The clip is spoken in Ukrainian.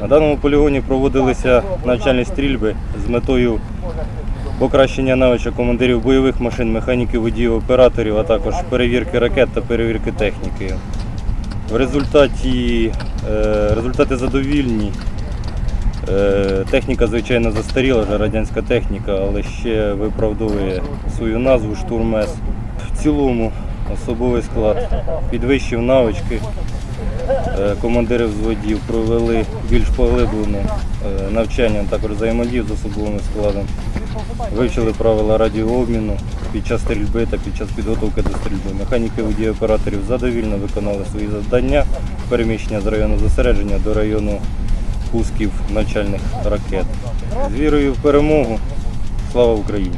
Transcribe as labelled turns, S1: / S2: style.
S1: На даному полігоні проводилися навчальні стрільби з метою покращення навичок командирів бойових машин, механіків, водіїв, операторів, а також перевірки ракет та перевірки техніки. В результаті е, результати задовільні. Е, Техніка, звичайно, застаріла, вже радянська техніка, але ще виправдовує свою назву штурмес. В цілому особовий склад підвищив навички. Е, Командири взводів провели більш поглиблене е, навчання, також взаємодію з особовим складом. Вивчили правила радіообміну під час стрільби та під час підготовки до стрільби. Механіки водії операторів задовільно виконали свої завдання, переміщення з району зосередження до району пусків навчальних ракет. З вірою в перемогу. Слава Україні!